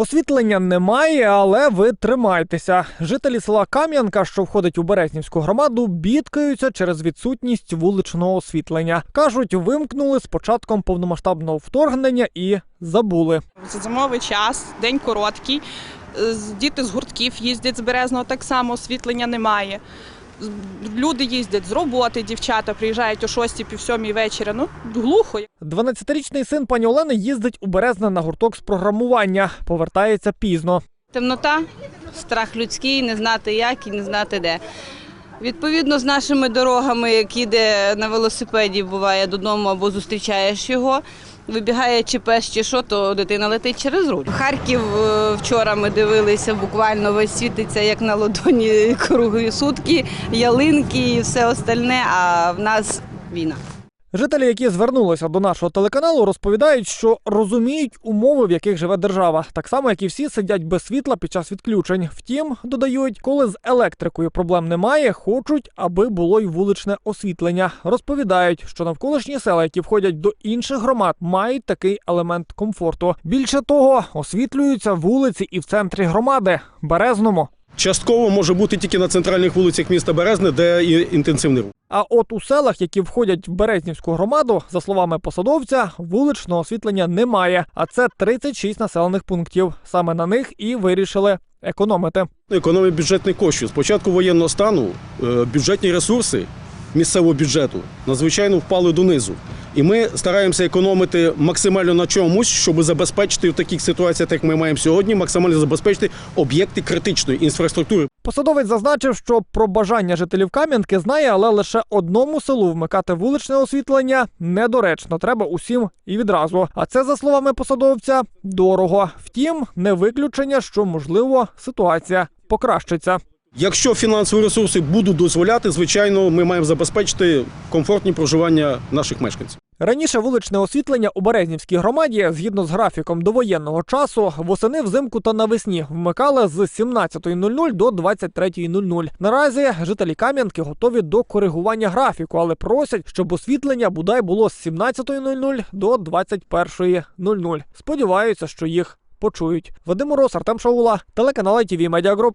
Освітлення немає, але ви тримайтеся. Жителі села Кам'янка, що входить у Березнівську громаду, бідкаються через відсутність вуличного освітлення. кажуть, вимкнули з початком повномасштабного вторгнення і забули. Це зимовий час, день короткий. Діти з гуртків їздять з Березного, так само освітлення немає. Люди їздять з роботи, дівчата приїжджають о 6 пів сьомій вечора. Ну, глухо. 12-річний син пані Олени їздить у Березне на гурток з програмування. Повертається пізно. Темнота, страх людський, не знати як і не знати де. Відповідно, з нашими дорогами, як іде на велосипеді, буває додому або зустрічаєш його. Вибігає чи пес, чи що, то дитина летить через руль. Харків е, вчора ми дивилися, буквально весь світиться як на ладоні круглі сутки, ялинки і все остальне, а в нас війна. Жителі, які звернулися до нашого телеканалу, розповідають, що розуміють умови, в яких живе держава, так само як і всі сидять без світла під час відключень. Втім, додають, коли з електрикою проблем немає, хочуть, аби було й вуличне освітлення. Розповідають, що навколишні села, які входять до інших громад, мають такий елемент комфорту. Більше того, освітлюються вулиці і в центрі громади Березному. Частково може бути тільки на центральних вулицях міста Березне, де є інтенсивний рух. А от у селах, які входять в Березнівську громаду, за словами посадовця, вуличного освітлення немає. А це 36 населених пунктів. Саме на них і вирішили економити. Економія бюджетних коштів. З початку воєнного стану е, бюджетні ресурси місцевого бюджету надзвичайно впали донизу. І ми стараємося економити максимально на чомусь, щоб забезпечити в таких ситуаціях, як ми маємо сьогодні, максимально забезпечити об'єкти критичної інфраструктури. Посадовець зазначив, що про бажання жителів Кам'янки знає, але лише одному селу вмикати вуличне освітлення недоречно. Треба усім і відразу. А це, за словами посадовця, дорого. Втім, не виключення, що можливо ситуація покращиться. Якщо фінансові ресурси будуть дозволяти, звичайно, ми маємо забезпечити комфортні проживання наших мешканців. Раніше вуличне освітлення у Березнівській громаді, згідно з графіком довоєнного часу, восени взимку та навесні вмикали з 17.00 до 23.00. Наразі жителі Кам'янки готові до коригування графіку, але просять, щоб освітлення бодай було з 17.00 до 21.00. Сподіваються, що їх почують. Вадим Мороз, Артем Шаула, телеканал ITV Media Group.